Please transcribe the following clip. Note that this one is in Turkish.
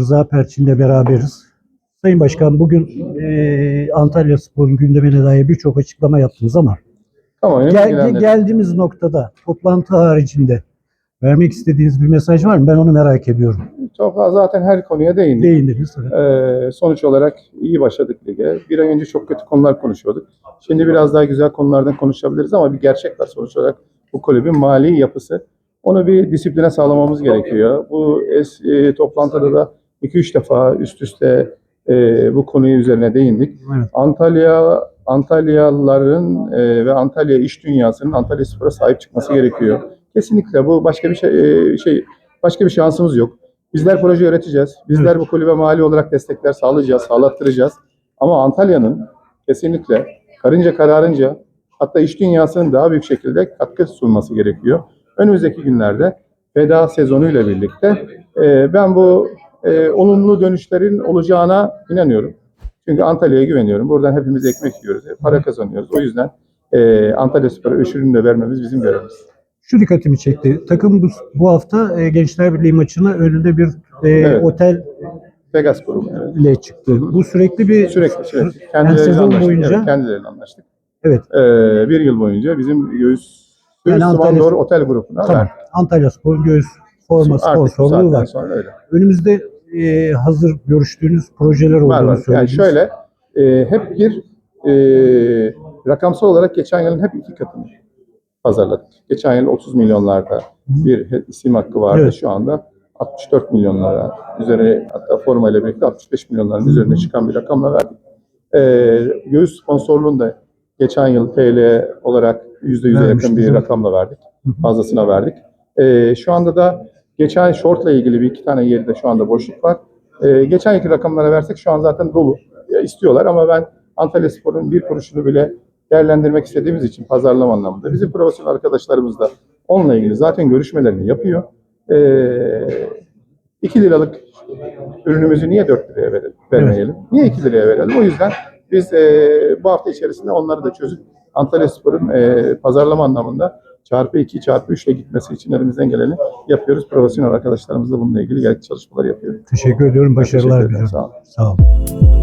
Rıza Perçin'le beraberiz. Sayın Başkan bugün eee Antalya Spor'un gündemine dair birçok açıklama yaptınız ama Kamuoyunu gel- geldiğimiz noktada toplantı haricinde vermek istediğiniz bir mesaj var mı? Ben onu merak ediyorum. Çok zaten her konuya değindik. Değindiniz. Ee, sonuç olarak iyi başladık lige. Bir ay önce çok kötü konular konuşuyorduk. Şimdi biraz daha güzel konulardan konuşabiliriz ama bir gerçek var sonuç olarak. Bu kulübün mali yapısı. Onu bir disipline sağlamamız gerekiyor. Bu es, e, toplantıda da 2-3 defa üst üste e, bu konuyu üzerine değindik. Evet. Antalya Antalyalıların e, ve Antalya iş dünyasının Antalya Spor'a sahip çıkması gerekiyor. Kesinlikle bu başka bir şey e, şey başka bir şansımız yok. Bizler proje üreteceğiz. Bizler bu kulübe mali olarak destekler sağlayacağız, sağlattıracağız. Ama Antalya'nın kesinlikle karınca kararınca hatta iş dünyasının daha büyük şekilde katkı sunması gerekiyor. Önümüzdeki günlerde veda sezonuyla birlikte e, ben bu e, olumlu dönüşlerin olacağına inanıyorum. Çünkü Antalya'ya güveniyorum. Buradan hepimiz ekmek yiyoruz, para kazanıyoruz. O yüzden e, Antalya Spor'a öşürünü de vermemiz bizim görevimiz. Şu dikkatimi çekti. Takım bu, bu hafta eee, Gençler Birliği maçına önünde bir eee, Evet. otel Vegas grubu. Evet. ile çıktı. Bu sürekli bir Sürekli sürekli. Yani Kendileriyle sezon anlaştık. boyunca- Evet, kendileriyle anlaştık. Evet. Ee, bir yıl boyunca bizim Göğüs Yani Göğüs Antalya- Spandor Otel grubuna Tamam. verdik. Antalya Spor'un göğüs forma sponsorluğu var. sonra öyle. Önümüzde eee, hazır görüştüğünüz projeler olduğunu Var var. Yani söylediniz. şöyle e, hep bir e, rakamsal olarak geçen yılın hep iki katını pazarladık. Geçen yıl 30 milyonlarda bir isim hakkı vardı. Evet. Şu anda 64 milyonlara üzerine hatta forma ile birlikte 65 milyonların üzerine çıkan bir rakamla verdik. E, göğüs sponsorluğunu da geçen yıl TL olarak %100'e yakın bir rakamla verdik. Fazlasına verdik. E, şu anda da geçen shortla ilgili bir iki tane yerde şu anda boşluk var. E, geçen yılki rakamlara versek şu an zaten dolu Ya istiyorlar ama ben Antalya Spor'un bir kuruşunu bile değerlendirmek istediğimiz için pazarlama anlamında. Bizim profesyonel arkadaşlarımız da onunla ilgili zaten görüşmelerini yapıyor. Ee, 2 liralık ürünümüzü niye 4 liraya verelim, vermeyelim? Niye 2 liraya verelim? O yüzden biz e, bu hafta içerisinde onları da çözüp Antalya Spor'un e, pazarlama anlamında çarpı 2, çarpı 3 ile gitmesi için elimizden geleni yapıyoruz. Profesyonel arkadaşlarımız da bununla ilgili gerekli çalışmalar yapıyor. Teşekkür ediyorum. Başarılar Teşekkür ederim. Sağ olun. Sağ olun.